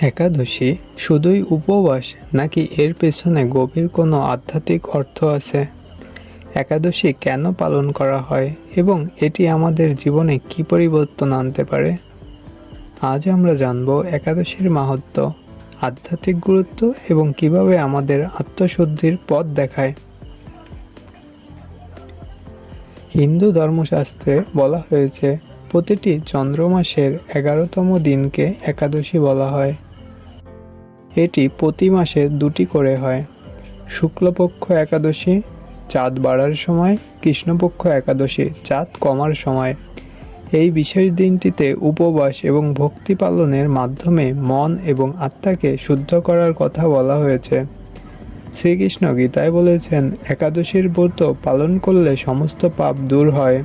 একাদশী শুধুই উপবাস নাকি এর পেছনে গভীর কোনো আধ্যাত্মিক অর্থ আছে? একাদশী কেন পালন করা হয় এবং এটি আমাদের জীবনে কী পরিবর্তন আনতে পারে? আজ আমরা জানব একাদশীর মাহাত্ম্য আধ্যাত্মিক গুরুত্ব এবং কীভাবে আমাদের আত্মশুদ্ধির পথ দেখায়। হিন্দু ধর্মশাস্ত্রে বলা হয়েছে, প্রতিটি চন্দ্রমাসের এগারোতম দিনকে একাদশী বলা হয়। এটি প্রতি মাসে দুটি করে হয়। শুক্লপক্ষ একাদশী চাঁদ বাড়ার সময়, কৃষ্ণপক্ষ একাদশী চাঁদ কমার সময়। এই বিশেষ দিনটিতে উপবাস এবং ভক্তি পালনের মাধ্যমে মন এবং আত্মাকে শুদ্ধ করার কথা বলা হয়েছে। শ্রীকৃষ্ণ গীতায় বলেছেন, একাদশীর ব্রত পালন করলে সমস্ত পাপ দূর হয়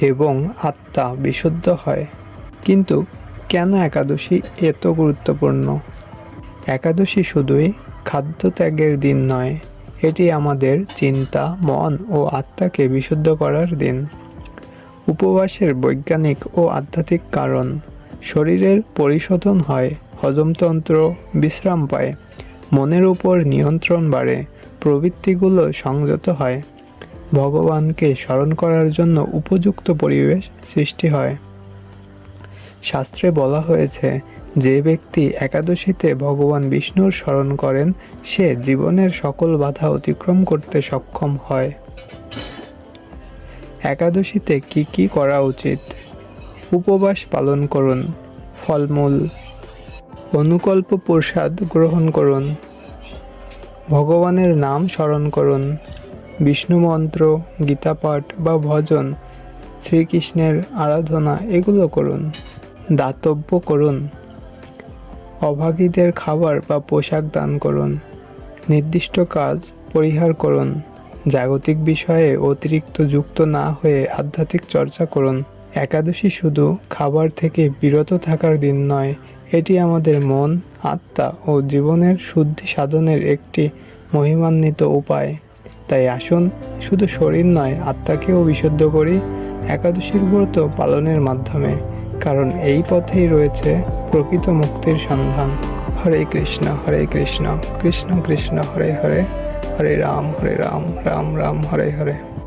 এবং আত্মা বিশুদ্ধ হয়। কিন্তু কেন একাদশী এত গুরুত্বপূর্ণ? একাদশী শুধুই খাদ্য ত্যাগের দিন নয়, এটি আমাদের চিন্তা, মন ও আত্মাকে বিশুদ্ধ করার দিন। উপবাসের বৈজ্ঞানিক ও আধ্যাত্মিক কারণ, শরীরের পরিশোধন হয়, হজমতন্ত্র বিশ্রাম পায়, মনের উপর নিয়ন্ত্রণ বাড়ে, প্রবৃত্তিগুলো সংযত হয়, ভগবানকে স্মরণ করার জন্য উপযুক্ত পরিবেশ সৃষ্টি হয়। শাস্ত্রে বলা হয়েছে, যে ব্যক্তি একাদশীতে ভগবান বিষ্ণুর স্মরণ করেন, সে জীবনের সকল বাধা অতিক্রম করতে সক্ষম হয়। একাদশীতে কি কি করা উচিত? উপবাস পালন করুন। ফলমূল। অনুকল্প প্রসাদ গ্রহণ করুন। ভগবানের নাম স্মরণ করুন। বিষ্ণু মন্ত্র, গীতাপাঠ বা ভজন, শ্রীকৃষ্ণের আরাধনা, এগুলো করুন। দাতব্য করুন। অভাগীদের খাবার বা পোশাক দান করুন। নির্দিষ্ট কাজ পরিহার করুন। জাগতিক বিষয়ে অতিরিক্ত যুক্ত না হয়ে আধ্যাত্মিক চর্চা করুন। একাদশী শুধু খাবার থেকে বিরত থাকার দিন নয়, এটি আমাদের মন, আত্মা ও জীবনের শুদ্ধি সাধনের একটি মহিমান্বিত উপায়। তাই আসুন, শুধু শরীর নয়, আত্মাকেও বিশুদ্ধ করি। একাদশীর ব্রত পালনের মাধ্যমে কারণ এই পথেই রয়েছে প্রকৃত মুক্তির সন্ধান। হরে কৃষ্ণ হরে কৃষ্ণ কৃষ্ণ কৃষ্ণ, হরে হরে হরে রাম হরে রাম রাম রাম, হরে হরে।